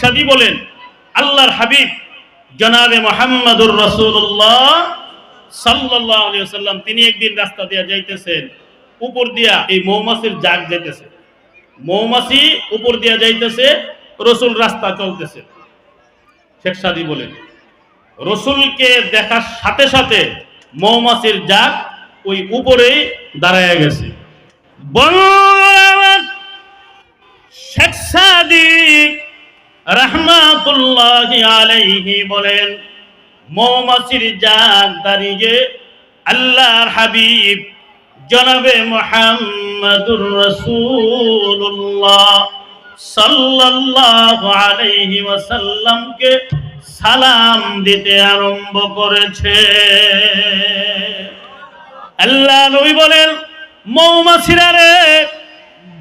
সাদি বলেন, আল্লাহর হাবিব জনাবে মোহাম্মদুর রসুল্লাহ সাল্লাহ সাল্লাম তিনি একদিন রাস্তা দিয়া যাইতেছেন, উপর দিয়া এই জাগ উপর দিয়া যাইতেছে, রসুল রাস্তা চলতেছে। শেখ বলেন, রসুলকে দেখার সাথে সাথে মৌমাছির জাগ ওই উপরেই দাঁড়ায় গেছে। শেখ রহমাতুল্লাহ আলাইহি বলেন, মৌমাছির জাগ দাঁড়িয়ে আল্লাহর হাবিব, জনাবে মোহাম্মদুর রসুল্লাহ সাল্লাল্লাহু আলাইহি ওয়াসাল্লামকে সালাম দিতে আরম্ভ করেছে। আল্লাহ নবী বলেন, মৌমাছিরা রে,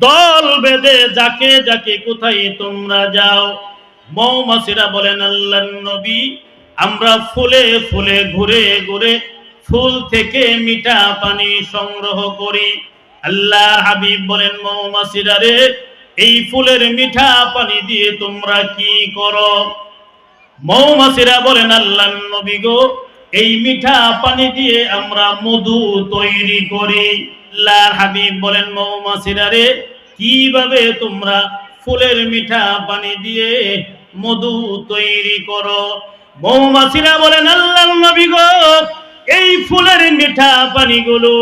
দল বেঁধে যাকে যাকে কোথায় তোমরা যাও মৌমাছিরা বলেন আল্লাহ নবী, আমরা ফুলে ফুলে ঘুরে ঘুরে ফুল থেকে মিঠা পানি সংগ্রহ করি। আল্লাহ হাবিব বলেন, মৌমাছিরা রে, এই ফুলের মিঠা পানি দিয়ে তোমরা কি করো? মৌমাছিরা বলেন আল্লাহ নবী গো, এই মিঠা পানি দিয়ে আমরা মধু তৈরি করি। আল্লাহর হাবিব বলেন, মৌমাছিরা রে, কীভাবে তোমরা ফুলের মিঠা পানি দিয়ে মধু তৈরি করো। মৌমাছিরা বলেন আল্লাহ নবী গো, এই ফুলের মিঠা পানিগুলো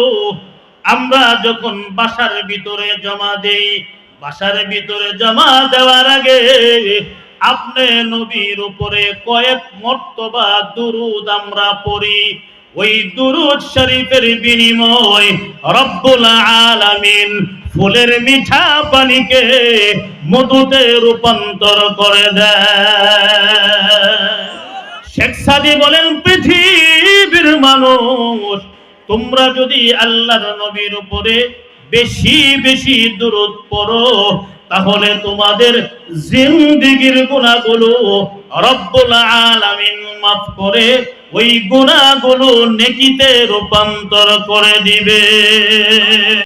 আমরা যখন বাসার ভিতরে জমা দেই, বাসার ভিতরে জমা দেওয়ার আগে আপনি নবীর উপরে কয়েক মর্তবা দুরুদ আমরা পড়ি। ওই দুরুদ শরীফের বিনিময় রব্বুল আলামিন ফুলের মিঠা পানিকে মধুতে রূপান্তর করে দেয়। শেখ সাদি বলেন, পৃথিবীর মানুষ, তোমরা যদি আল্লাহর নবীর উপরে বেশি বেশি দূরত পড়ো, তাহলে তোমাদের জিন্দিগির গুণাগুলো রব্বুল আলামিন মাফ করে, ওই গুণাগুলো নেকিতে রূপান্তর করে দিবে।